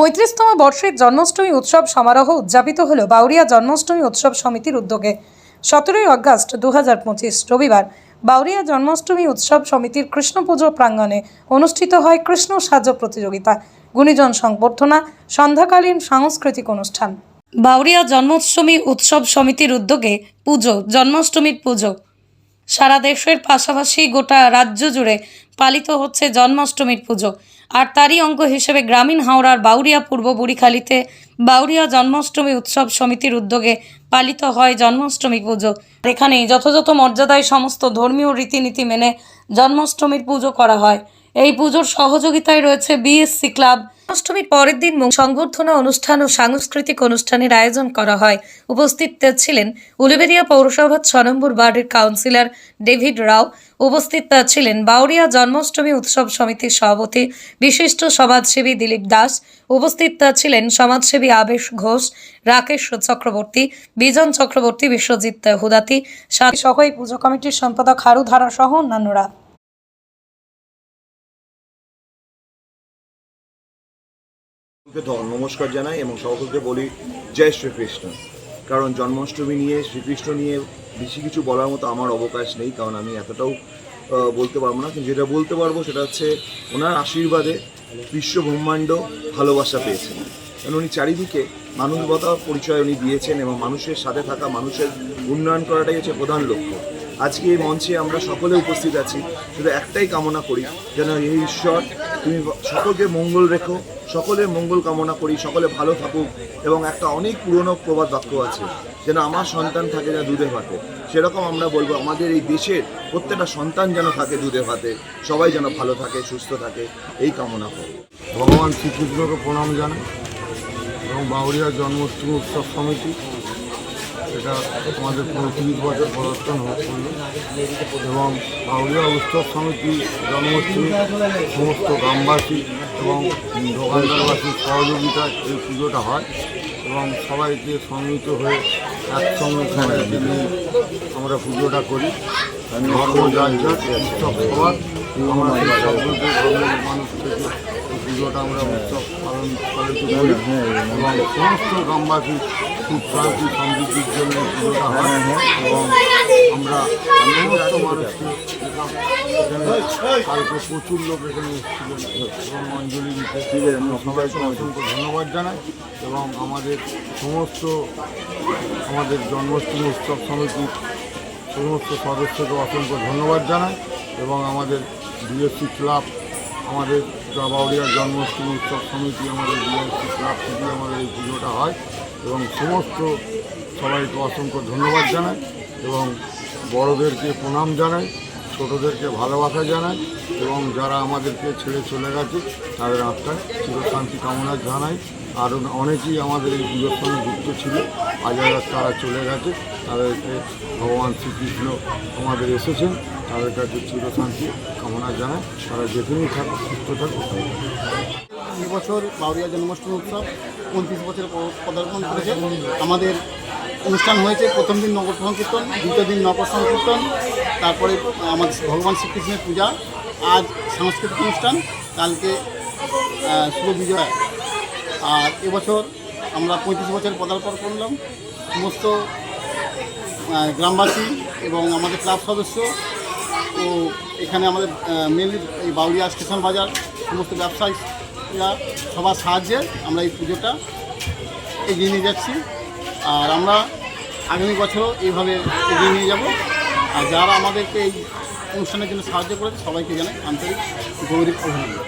পঁয়ত্রিশতম বর্ষের জন্মাষ্টমী উৎসব সমারোহ উদযাপিত হল বাউরিয়া জন্মাষ্টমী উৎসব সমিতির উদ্যোগে। সতেরোই আগস্ট দু রবিবার বাউরিয়া জন্মাষ্টমী উৎসব সমিতির কৃষ্ণ পুজো প্রাঙ্গণে অনুষ্ঠিত হয় কৃষ্ণ সাজ প্রতিযোগিতা, গুণীজন সংবর্ধনা, সন্ধ্যাকালীন সাংস্কৃতিক অনুষ্ঠান। বাউরিয়া জন্মাষ্টমী উৎসব সমিতির উদ্যোগে পুজো, জন্মাষ্টমীর পুজো। সারা দেশের পাশাপাশি গোটা রাজ্য জুড়ে পালিত হচ্ছে জন্মাষ্টমীর পুজো। আর তারই অঙ্গ হিসেবে গ্রামীণ হাওড়ার বাউরিয়া পূর্ব বুড়িখালিতে বাউরিয়া জন্মাষ্টমী উৎসব সমিতির উদ্যোগে পালিত হয় জন্মাষ্টমী পুজো। এখানে যথাযথ মর্যাদায় সমস্ত ধর্মীয় রীতিনীতি মেনে জন্মাষ্টমীর পুজো করা হয়। এই পুজোর সহযোগিতায় রয়েছে বিএসসি ক্লাব। অষ্টমীর পরের দিন সংবর্ধনা অনুষ্ঠান ও সাংস্কৃতিক অনুষ্ঠানের আয়োজন করা হয়। উপস্থিত ছিলেন উলুবেরিয়া পৌরসভার ছ নম্বর ওয়ার্ডের কাউন্সিলর ডেভিড রাও। উপস্থিত ছিলেন বাউরিয়া জন্মাষ্টমী উৎসব সমিতির সভাপতি বিশিষ্ট সমাজসেবী দিলীপ দাস। উপস্থিত ছিলেন সমাজসেবী আবেশ ঘোষ, রাকেশ চক্রবর্তী, বিজন চক্রবর্তী, বিশ্বজিৎ হুদাতি। সহ পুজো কমিটির সম্পাদক হারু ধারা সহ অন্যান্যরা। নমস্কার জানাই এবং সকলকে বলি জয় শ্রীকৃষ্ণ। কারণ জন্মাষ্টমী নিয়ে, শ্রীকৃষ্ণ নিয়ে বেশি কিছু বলার মতো আমার অবকাশ নেই, কারণ আমি এতটাও বলতে পারব না। কিন্তু যেটা বলতে পারব সেটা হচ্ছে ওনার আশীর্বাদে বিশ্ব ব্রহ্মাণ্ড ভালোবাসা পেয়েছেন। কারণ উনি চারিদিকে মানবতা পরিচয় উনি দিয়েছেন এবং মানুষের সাথে থাকা, মানুষের উন্নয়ন করাটাই হচ্ছে প্রধান লক্ষ্য। আজকে এই মঞ্চে আমরা সকলে উপস্থিত আছি, শুধু একটাই কামনা করি, যেন এই ঈশ্বর, তুমি সকলকে মঙ্গল রেখো সকলের মঙ্গল কামনা করি, সকলে ভালো থাকুক এবং একটা অনেক পুরনো প্রবাদ বাক্য আছে, যেন আমার সন্তান থাকে যেন দুধে ভাতে। সেরকম আমরা বলব, আমাদের এই দেশের প্রত্যেকটা সন্তান যেন থাকে দুধে ভাতে, সবাই যেন ভালো থাকে, সুস্থ থাকে, এই কামনা করি। ভগবান শ্রীকৃষ্ণকে প্রণাম জানাই এবং বাউরিয়া জন্মাষ্টমী উৎসব সমিতি এটা আমাদের পঁয়ত্রিশ বছর প্রদর্শন করল এবং বাউরিয়া উৎসব সমিতি জন্মাষ্টমী সমস্ত গ্রামবাসী এবং দোকানদারবাসীর সহযোগিতায় এই পুজোটা হয় এবং সবাইকে সম্মিলিত হয়ে একসঙ্গে সবাইকে নিয়ে আমরা পুজোটা করি। ধর্ম যার উৎসব, সবার। আমরা পুজোটা আমরা উৎসব পালন এবং সমস্ত গ্রামবাসী সুখ, শান্তি, সমৃদ্ধির জন্য পুজোটা হয়। এবং আমরা সমস্ত মানুষকে এখানে কালকে প্রচুর লোক এখানে এসেছিলেন। এবং অঞ্জলি ধন্যবাদ জানাই এবং আমাদের সমস্ত, আমাদের জন্মাষ্টমী উৎসব সমিতির সমস্ত সদস্যকে অসংখ্য ধন্যবাদ জানাই এবং আমাদের বিএসসি ক্লাব আমাদের বাউরিয়া জন্মাষ্টমী উৎসব সমিতি, আমাদের বিএসসি ক্লাব থেকে আমাদের এই পুজোটা হয় এবং সমস্ত সবাইকে অসংখ্য ধন্যবাদ জানাই এবং বড়োদেরকে প্রণাম জানাই। ছোটোদেরকে ভালোবাসা জানাই এবং যারা আমাদেরকে ছেড়ে চলে গেছে তাদের আত্মায় চিরশান্তি কামনা জানাই। আরও অনেকেই আমাদের এই পুজোর সঙ্গে যুক্ত ছিল। আজ তারা চলে গেছে, তাদেরকে ভগবান শ্রীকৃষ্ণ আমাদের এসেছেন, তাদের কাছে চিরশান্তি কামনা জানায় তারা যেখানেই থাকুক, সুস্থ থাকুক। এবছর বাউরিয়া জন্মাষ্টমী উৎসব পঁয়ত্রিশ বছর পদার্পণ করেছে। আমাদের অনুষ্ঠান হয়েছে প্রথম দিন নগর সংকীর্তন, দ্বিতীয় দিন নগর সংকীর্তন, তারপরে আমাদের ভগবান শ্রীকৃষ্ণের পূজা। আজ সাংস্কৃতিক অনুষ্ঠান, কালকে শুভ বিজয়া। আর এবছর আমরা পঁয়ত্রিশ বছর পদার্পণ করলাম। সমস্ত গ্রামবাসী এবং আমাদের ক্লাব সদস্য ও এখানে আমাদের মেনলি এই বাউরিয়া স্টেশন বাজার, সমস্ত ব্যবসায়ীরা সবার সাহায্যে আমরা এই পুজোটা এগিয়ে নিয়ে যাচ্ছি। আর আমরা আগামী বছরও এইভাবে এগিয়ে নিয়ে যাব। আর যারা আমাদেরকে এই অনুষ্ঠানের জন্য সাহায্য করেছে, সবাইকে জানাই আন্তরিক গৌরব অভিনন্দন।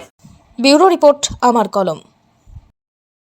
ব্যুরো রিপোর্ট, আমার কলম।